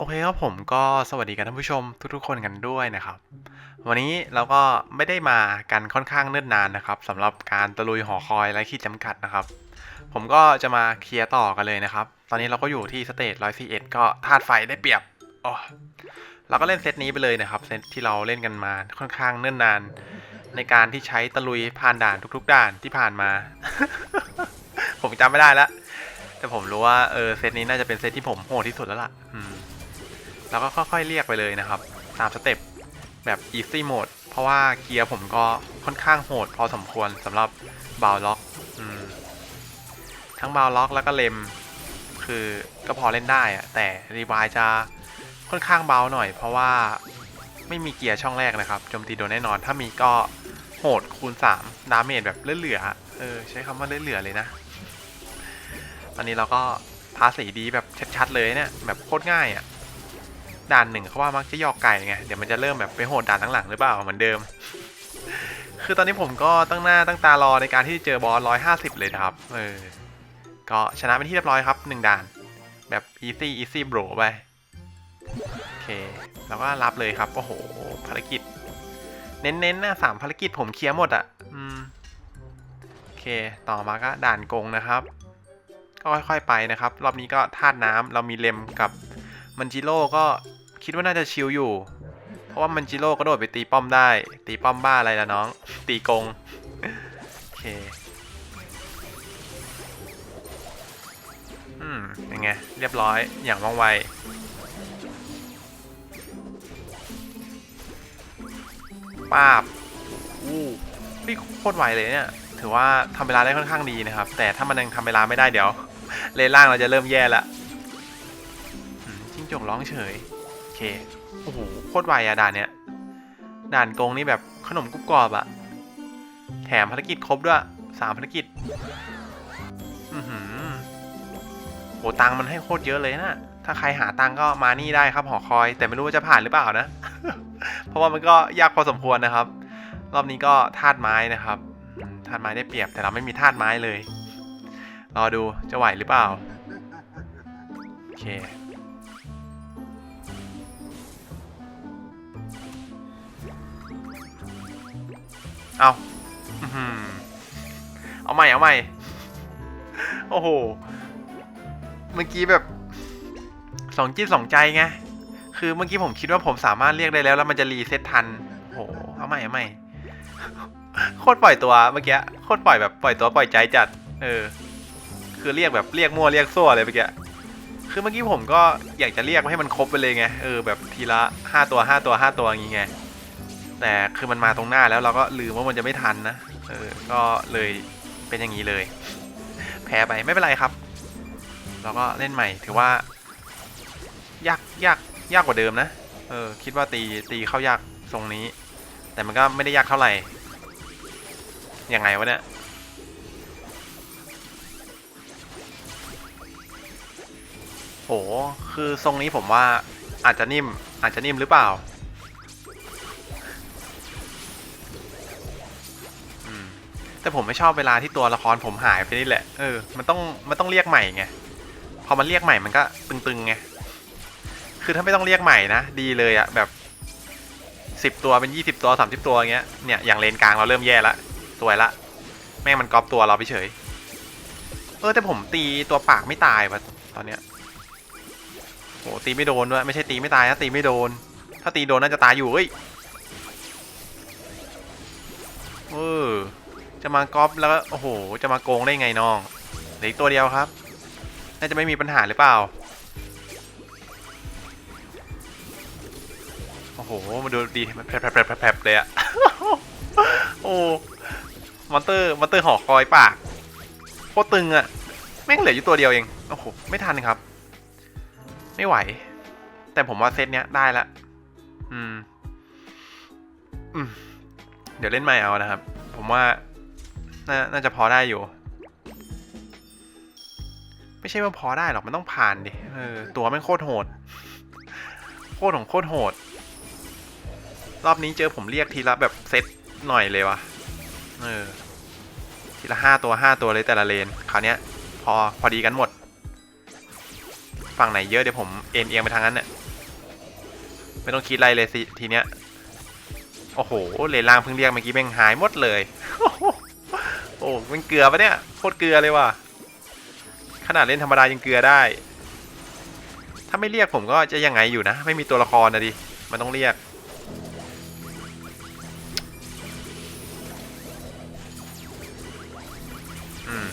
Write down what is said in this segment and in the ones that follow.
โอเคครับผมก็สวัสดีกันท่านผู้ชมทุกๆคนกันด้วยนะครับ วันนี้เราก็ไม่ได้มากันค่อนข้างเนิ่นนานนะครับสำหรับการตะลุยหอคอยและขีดจำกัดนะครับ ผมก็จะมาเคลียร์ต่อกันเลยนะครับ ตอนนี้เราก็อยู่ที่สเตจ141ก็ธาตุไฟได้เปรียบอ๋อเราก็เล่นเซตนี้ไปเลยนะครับเซตที่เราเล่นกันมาค่อนข้างเนิ่นนาน ในการที่ใช้ตะลุยผ่านด่านทุก ๆ ด่านที่ผ่านมา ผมจำไม่ได้แล้วแต่ผมรู้ว่าเออเซตนี้น่าจะเป็นเซตที่ผมโหดที่สุดแล้วล่ะอืม แล้วก็ค่อยๆเรียกไปเลยนะครับ ตามสเต็ปแบบ easy mode เพราะว่าเกียร์ผมก็ค่อนข้างโหดพอสมควรสำหรับบาวล็อกอทั้งบาวล็อกแล้วก็เลมคือก็พอเล่นได้อะแต่รีวายจะค่อนข้างเบาหน่อย เพราะว่าไม่มีเกียร์ช่องแรกนะครับโจมตีโดนแน่นอน ถ้ามีก็โหดคูณ 3 ดาเมจแบบเหลือๆเออใช้คำว่าเหลือๆเลยนะตอนนี้เราก็ทาสีดีแบบชัดๆเลยเนี่ยแบบโคตรง่ายอะ่ะ ด่านหนึ่งเขาว่ามักจะยอกไก่ไงเดี๋ยวมันจะเริ่มแบบไปโหดด่านหลังๆหรือเปล่าเหมือนเดิม คือตอนนี้ผมก็ตั้งหน้าตั้งตารอในการที่จะเจอบอสร้อยห้าสิบเลยครับเออก็ชนะเป็นที่เรียบร้อยครับหนึ่งด่าน แบบ easy easy bro ไปโอเคแล้วก็รับเลยครับโอ้โหภารกิจ เน้นๆนะสามภารกิจผมเคลียร์หมดอะ่ะอืมโอเค ต่อมาก็ด่านกงนะครับก็ค่อยๆไปนะครับ รอบนี้ก็ธาตุน้ำเรามีเลมกับมันจิโร่ก็ คิดว่าน่าจะชิลอยู่ เพราะว่ามันจิโร่ก็โดดไปตีป้อมได้ ตีป้อมบ้าอะไรละน้อง ตีกง โอเค อืมยังไง เรียบร้อย อย่างว่องไว ป้าบ อู้นี่โคตรไวเลยเนี่ย ถือว่าทำเวลาได้ค่อนข้างดีนะครับ แต่ถ้ามันยังทำเวลาไม่ได้เดี๋ยว เลนล่างเราจะเริ่มแย่ละจิ้งจกร้องเฉย เคโอ้โหโคตรไวอะด่านเนี้ยด่านโกงนี่แบบขนมกรุบกรอบอะแถมภารกิจครบด้วยสามภารกิจอือหือโหตังมันให้โคตรเยอะเลยนะถ้าใครหาตังก็มานี่ได้ครับหอคอย แต่ไม่รู้ว่าจะผ่านหรือเปล่านะ เพราะว่ามันก็ยากพอสมควรนะครับ รอบนี้ก็ธาตุไม้นะครับธาตุไม้ได้เปรียบแต่เราไม่มีธาตุไม้เลย รอดูจะไหวหรือเปล่า โอเค เอาเอาใหม่เอาใหม่ โอ้โห เมื่อกี้แบบสองจิตสองใจไง คือเมื่อกี้ผมคิดว่าผมสามารถเรียกได้แล้ว แล้วมันจะรีเซ็ตทัน โอ้โห เอาใหม่เอาใหม่ โคตรปล่อยตัวเมื่อกี้ โคตรปล่อยแบบปล่อยตัวปล่อยใจจัด เออ คือเรียกแบบเรียกมั่วเรียกซั่วเลยเมื่อกี้ คือเมื่อกี้ผมก็อยากจะเรียกให้มันครบไปเลยไง เออแบบทีละห้าตัวห้าตัวห้าตัวอย่างงี้ไง แต่คือมันมาตรงหน้าแล้วเราก็ลืมว่ามันจะไม่ทันนะ เออ ก็เลยเป็นอย่างนี้เลย แพ้ไปไม่เป็นไรครับ เราก็เล่นใหม่ถือว่า ยากยากยากกว่าเดิมนะ เออ คิดว่าตีตีเข้ายากทรงนี้ แต่มันก็ไม่ได้ยากเท่าไหร่ ยังไงวะเนี่ยโอ้คือทรงนี้ผมว่าอาจจะนิ่มอาจจะนิ่มหรือเปล่า แต่ผมไม่ชอบเวลาที่ตัวละครผมหายไปนี่แหละ เออ มันต้อง มันต้องเรียกใหม่ไง พอมันเรียกใหม่มันก็ตึงๆไง คือถ้าไม่ต้องเรียกใหม่นะ ดีเลยอะแบบสิบตัวเป็นยี่สิบตัวสามสิบตัวอย่างเงี้ย เนี่ย อย่างเลนกลางเราเริ่มแย่ละสวยละ แม่งมันกอบตัวเราไปเฉย เออแต่ผมตีตัวปากไม่ตายวะตอนเนี้ยโหตีไม่โดนด้วยไม่ใช่ตีไม่ตายนะตีไม่โดน ถ้าตีโดนน่าจะตายอยู่เฮ้ยเออ จะมากรอบแล้วก็โอ้โห จะมาโกงได้ไงน้องเหลืออีกตัวเดียวครับ น่าจะไม่มีปัญหาหรือเปล่า โอ้โห มาดูดีมันแผลบๆๆๆเลยอะโอ้มอนเตอร์มอนเตอร์หอคอยปากโคตรตึงอะแม่งเหลืออยู่ตัวเดียวเอง โอ้โห ไม่ทันครับ ไม่ไหว แต่ผมว่าเซตเนี้ยได้ละ อืม อืม เดี๋ยวเล่นใหม่เอานะครับ ผมว่า น่าน่าจะพอได้อยู่ ไม่ใช่ว่าพอได้หรอก มันต้องผ่านดิเออตัวแม่งโคตรโหด โคตรของโคตรโหด รอบนี้เจอผมเรียกทีละแบบเซตหน่อยเลยวะเออทีละห้าตัวห้าตัวเลยแต่ละเลนคราวเนี้ยพอพอดีกันหมด ฝั่งไหนเยอะเดี๋ยวผมเอ็นเอียงไปทางนั้นเนี่ยไม่ต้องคิดอะไรเลยสิทีเนี้ย โอ้โห เลนล่างเพิ่งเรียกเมื่อกี้แม่งหายหมดเลย โอ้มันเกลือปะเนี่ยโคตรเกลือเลยว่ะขนาดเล่นธรรมดายังเกลือได้ ถ้าไม่เรียกผมก็จะยังไงอยู่นะ ไม่มีตัวละครนะดิมันต้องเรียก อืม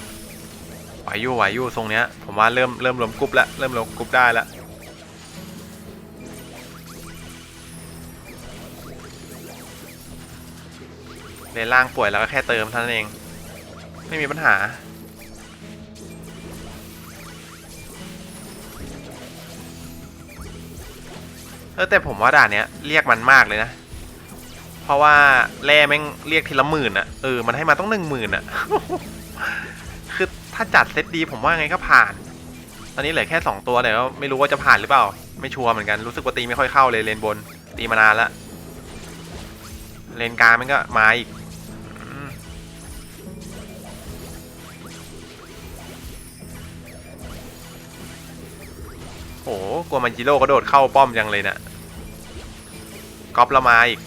ไหวอยู่ไหวอยู่ทรงเนี้ย ผมว่าเริ่มเริ่มรวมกรุ๊ปแล้วเริ่มรวมกรุ๊ปได้แล้วเลนล่างป่วยแล้วก็แค่เติมเท่านั้นเอง ไม่มีปัญหา เออแต่ผมว่าด่านเนี้ยเรียกมันมากเลยนะ เพราะว่าแร่แม่งเรียกทีละหมื่นอะเออมันให้มาต้องหนึ่งหมื่นอะคือถ้าจัดเซตดีผมว่าไงก็ผ่าน ตอนนี้เหลือแค่สองตัวแต่ก็ไม่รู้ว่าจะผ่านหรือเปล่า ไม่ชัวร์เหมือนกันรู้สึกว่าตีไม่ค่อยเข้าเลยเลนบน ตีมานานละเลนกลางมันก็มาอีก โอ้โหกลัวมันจิโร่กระโดดเข้าป้อมจังเลยเนะ่ะก๊อปละมาอีก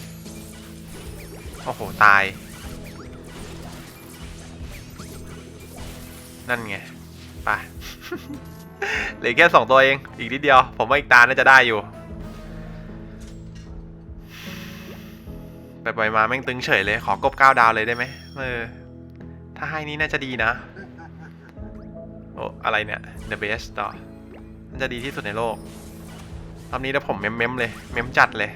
โอ้โห ตาย นั่นไง ไป เหลือแค่สองตัวเอง อีกนิดเดียว ผมว่าอีกตาน่าจะได้อยู่ ไปไปมาแม่งตึงเฉยเลย ขอกบก้าดาวเลยได้ไหมเออ ถ้าให้นี่น่าจะดีนะ โอ้ อะไรเนี่ย the best ต่อ น่าจะดีที่สุดในโลกรอบนี้ถ้าผมเมมเมมเลย เมมจัดเลย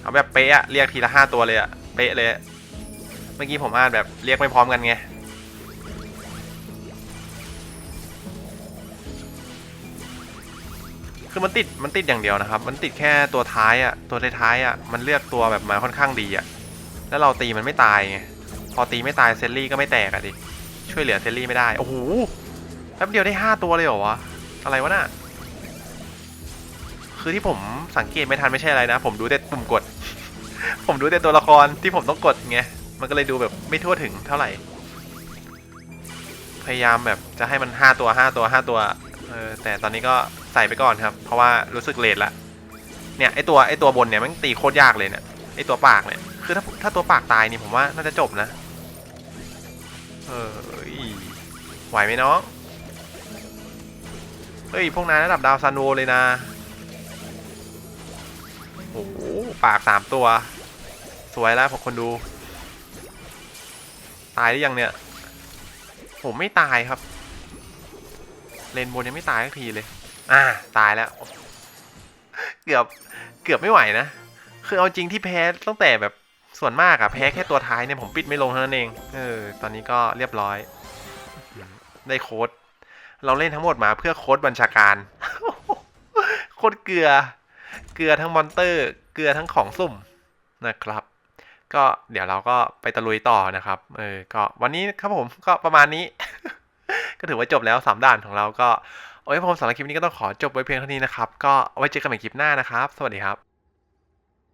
เอาแบบเป๊ะอะเรียกทีละห้าตัวเลยอะเป๊ะเลย เมื่อกี้ผมอ่านแบบเรียกไม่พร้อมกันไงคือมันติดมันติดอย่างเดียวนะครับ มันติดแค่ตัวท้ายอะตัวท้ายอะมันเลือกตัวแบบมาค่อนข้างดีอะแล้วเราตีมันไม่ตายไงพอตีไม่ตายเซลลี่ก็ไม่แตกอะดิช่วยเหลือเซลลี่ไม่ได้โอ้โห แป๊บเดียวได้ห้าตัวเลยเหรอวะ อะไรวะน่ะ คือที่ผมสังเกตไม่ทันไม่ใช่อะไรนะ ผมดูแต่ปุ่มกด ผมดูแต่ตัวละครที่ผมต้องกดไง มันก็เลยดูแบบไม่ทั่วถึงเท่าไหร่ พยายามแบบจะให้มันห้าตัวห้าตัวห้าตัว เออ แต่ตอนนี้ก็ใส่ไปก่อนครับ เพราะว่ารู้สึกเลทละ เนี่ยไอตัวไอตัวบนเนี่ยมันตีโคตรยากเลยเนี่ย ไอตัวปากเนี่ย คือถ้าถ้าตัวปากตายนี่ผมว่าน่าจะจบนะ เออไหวไหมน้อง เฮ้ย พวกนายระดับดาวซันโวเลยนะ โอ้โหปากสามตัว สวยแล้วผมคนดู ตายหรือยังเนี่ย ผมไม่ตายครับ เลนบนยังไม่ตายสักทีเลย อ่า ตายแล้ว เกือบ เกือบไม่ไหวนะ คือเอาจริงที่แพ้ตั้งแต่แบบส่วนมากอะแพ้แค่ตัวท้ายเนี่ยผมปิดไม่ลงเท่านั้นเอง เออ ตอนนี้ก็เรียบร้อย ได้โค้ด เราเล่นทั้งหมดมาเพื่อโค้ดบัญชาการโคตรเกลือ เกลือทั้งมอนเตอร์ เกลือทั้งของสุ่มนะครับ ก็เดี๋ยวเราก็ไปตะลุยต่อนะครับ เออ ก็วันนี้ครับผมก็ประมาณนี้ ก็ถือว่าจบแล้วสามด่านของเราก็โอ้ยผมสำหรับคลิปนี้ก็ต้องขอจบไว้เพียงเท่านี้นะครับ ก็ไว้เจอกันใหม่คลิปหน้านะครับ สวัสดีครับ